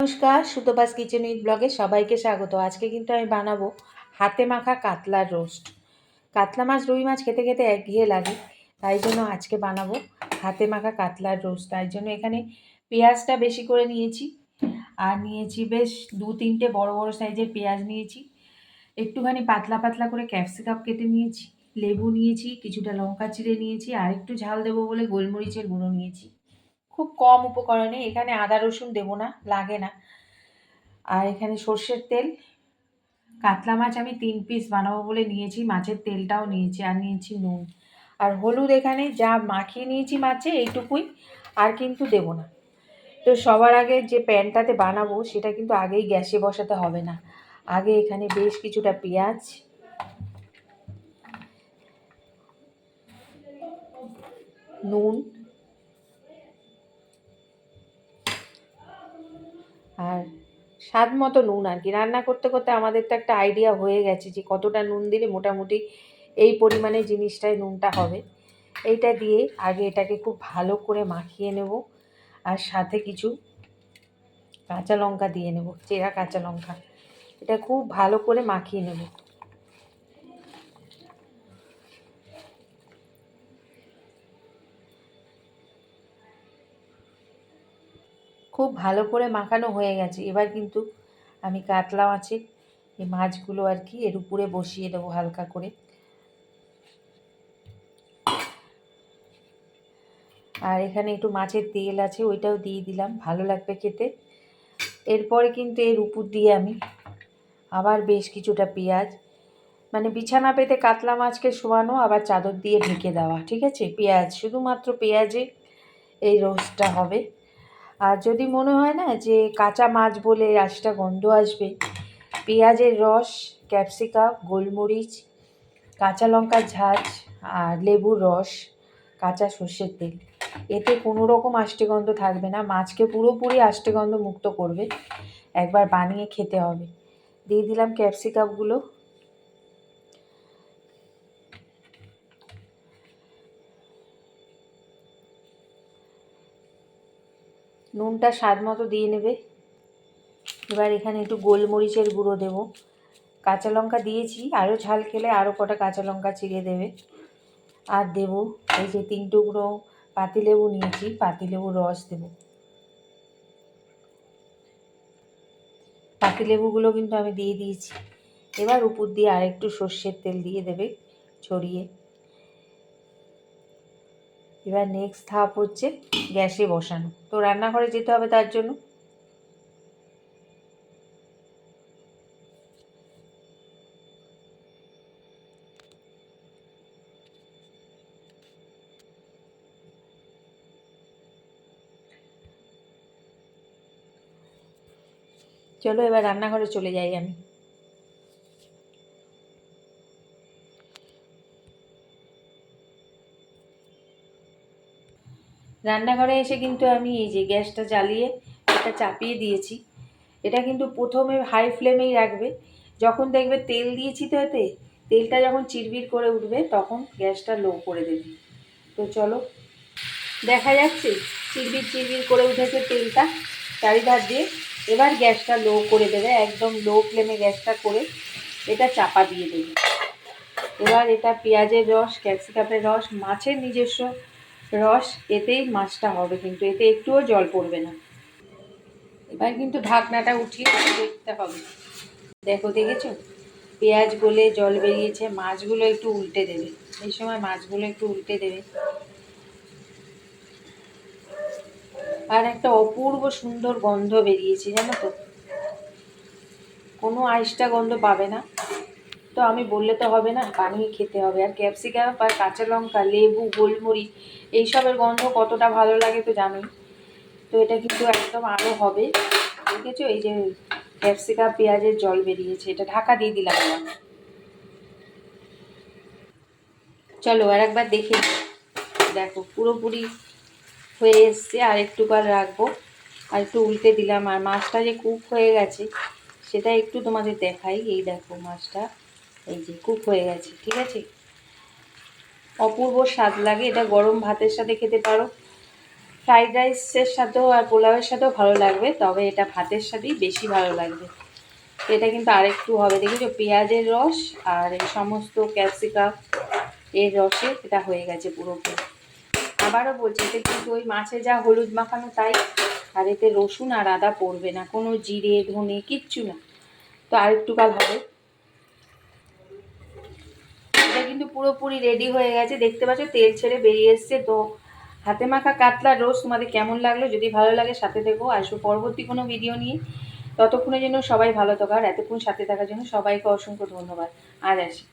নমস্কার সুতোবাস kitchen with ব্লগে সবাইকে স্বাগত। আজকে কিন্তু আমি বানাবো হাতে মাখা কাতলার রোস্ট কাতলা মাছ, রুই মাছ খেতে খেতে এক একঘেয়ে লাগে, তাই জন্য আজকে বানাবো হাতে মাখা কাতলার রোস্ট তাই জন্য এখানে পেঁয়াজটা বেশি করে নিয়েছি, আর নিয়েছি বেশ দু তিনটে বড় বড় সাইজের পেঁয়াজ নিয়েছি। একটুখানি পাতলা পাতলা করে ক্যাপসিকাম কেটে নিয়েছি, লেবু নিয়েছি, কিছুটা লঙ্কা চিড়ে নিয়েছি, আর একটু ঝাল দেবো বলে গোলমরিচের গুঁড়ো নিয়েছি। খুব কম উপকরণে, এখানে আদা, রসুন দেবো না, লাগে না। আর এখানে সর্ষের তেল, কাতলা মাছ আমি তিন পিস বানাবো বলে নিয়েছি, মাছের তেলটাও নিয়েছি, আর নিয়েছি নুন। আর হলুদ এখানে যা মাখিয়ে নিয়েছি মাছে, এইটুকুই, আর কিন্তু দেব না। তো সবার আগে যে প্যানটাতে বানাবো, সেটা কিন্তু আগেই গ্যাসে বসাতে হবে না। আগে এখানে বেশ কিছুটা পেঁয়াজ, নুন আর স্বাদ মতো নুন আর কি রান্না করতে করতে আমাদের তো একটা আইডিয়া হয়ে গেছে যে কতটা নুন দিলে মোটামুটি এই পরিমাণে জিনিসটায় নুনটা হবে। এইটা দিয়ে আগে এটাকে খুব ভালো করে মাখিয়ে নেব আর সাথে কিছু কাঁচা লঙ্কা দিয়ে নেব, চেরা কাঁচা লঙ্কা। এটা খুব ভালো করে মাখিয়ে নেব। খুব ভালো করে মাখানো হয়ে গেছে। এবার কিন্তু আমি কাতলা মাছের এই মাছগুলো আর কি এর উপরে বসিয়ে দেবো হালকা করে। আর এখানে একটু মাছের তেল আছে, ওইটাও দিয়ে দিলাম, ভালো লাগবে খেতে। এরপরে কিন্তু এর উপর দিয়ে আমি আবার বেশ কিছুটা পেঁয়াজ মানে বিছানা পেতে কাতলা মাছকে শোয়ানো, আবার চাদর দিয়ে ঢেকে দেওয়া, ঠিক আছে? পেঁয়াজ, শুধুমাত্র পেঁয়াজে এই রোস্টটা হবে। আর যদি মনে হয় না যে কাঁচা মাছ বলে আঁশটা গন্ধ আসবে, পেঁয়াজের রস, ক্যাপসিকাম, গোলমরিচ, কাঁচা লঙ্কার ঝাঁজ আর লেবুর রস, কাঁচা সর্ষের তেল, এতে কোনো রকম আষ্টে গন্ধ থাকবে না। মাছকে পুরোপুরি আষ্টেগন্ধ মুক্ত করবে। একবার বানিয়ে খেতে হবে। দিয়ে দিলাম ক্যাপসিকামগুলো। নুনটা স্বাদ মতো দিয়ে নেবে। এবার এখানে একটু গোলমরিচের গুঁড়ো দেব। কাঁচা লঙ্কা দিয়েছি আরও ঝাল খেলে আরও কটা কাঁচা লঙ্কা চিড়ে দেবে। আর দেব এই যে তিন টুকরো পাতিলেবু নিয়েছি, পাতিলেবুর রস দেব। পাতিলেবুগুলো কিন্তু আমি দিয়ে দিয়েছি। এবার উপর দিয়ে আরেকটু সর্ষের তেল দিয়ে দেবে, ছড়িয়ে। এবার নেক্সট ধাপ হচ্ছে গ্যাসে বসানো। তো রান্নাঘরে যেতে হবে তার জন্য। চলো এবার রান্নাঘরে চলে যাই আমি। রান্নাঘরে এসে কিন্তু আমি এই যে গ্যাসটা জ্বালিয়ে এটা চাপিয়ে দিয়েছি। এটা কিন্তু প্রথমে হাই ফ্লেমেই রাখবে। যখন দেখবে তেল দিয়েছি তো এতে, তেলটা যখন চিরবির করে উঠবে, তখন গ্যাসটা লো করে দেবে। তো চলো, দেখা যাচ্ছে চিরবির চিরবির করে উঠেছে তেলটা চারিধার দিয়ে। এবার গ্যাসটা লো করে দেবে, একদম লো ফ্লেমে গ্যাসটা করে এটা চাপা দিয়ে দেবে। এবার এটা পেঁয়াজের রস, ক্যাপসিকামের রস, মাছের নিজস্ব রস এতেই মাছটা হবে কিন্তু, এতে একটুও জল পড়বে না। এবার কিন্তু ঢাকনাটা উঠিয়ে দেখতে হবে। দেখো, দেখেছ? পেঁয়াজ গলে জল বেরিয়েছে, মাছগুলো একটু উল্টে দেবে। এই সময় মাছগুলো একটু উল্টে দেবে। আর একটা অপূর্ব সুন্দর গন্ধ বেরিয়েছে, জানো তো? কোনো আইসটা গন্ধ পাবে না। তো আমি বললে তো হবে না, বানিয়ে খেতে হবে। আর ক্যাপসিকাম আর কাঁচা লঙ্কা, লেবু, গোলমরিচ, এইসবের গন্ধ কতটা ভালো লাগে তো জানোই। তো এটা কিন্তু একদম আরও হবে। দেখেছ? এই যে ক্যাপসিকাম পেঁয়াজের জল বেরিয়েছে। এটা ঢাকা দিয়ে দিলাম চলো আর একবার দেখে দেখো, পুরোপুরি হয়ে এসছে আর একটু কাল রাখব। আর একটু উল্টে দিলাম। আর মাছটা যে কুক হয়ে গেছে, সেটা একটু তোমাদের দেখাই। এই দেখো মাছটা। এই যে কুক হয়ে গেছে, ঠিক আছে? অপূর্ব স্বাদ লাগে, এটা গরম ভাতের সাথে খেতে পারো। ফ্রাইড রাইসের সাথেও আর পোলাওয়ের সাথেও ভালো লাগবে, তবে এটা ভাতের সাথেই বেশি ভালো লাগবে। এটা কিন্তু আরেকটু হবে, দেখেছ? পেঁয়াজের রস আর এই সমস্ত ক্যাপসিকাম এর রসে এটা হয়ে গেছে পুরোপুরি। আবারও বলছি, এতে কিন্তু ওই মাছে যা হলুদ মাখানো তাই, আর এতে রসুন আর আদা পড়বে না, কোনো জিরে, ধনে, কিচ্ছু না। তো আরেকটু কাল হবে এটা কিন্তু পুরোপুরি রেডি হয়ে গেছে। দেখতে পাচ্ছ, তেল ছেড়ে বেরিয়ে এসছে। তো হাতে মাখা কাতলা রোজ তোমাদের কেমন লাগল? যদি ভালো লাগে সাথে থেকো। আসব পরবর্তী কোনো ভিডিও নিয়ে ততক্ষণের জন্য সবাই ভালো থাকো। আর এতক্ষণ সাথে থাকার জন্য সবাইকে অসংখ্য ধন্যবাদ। আর আসি।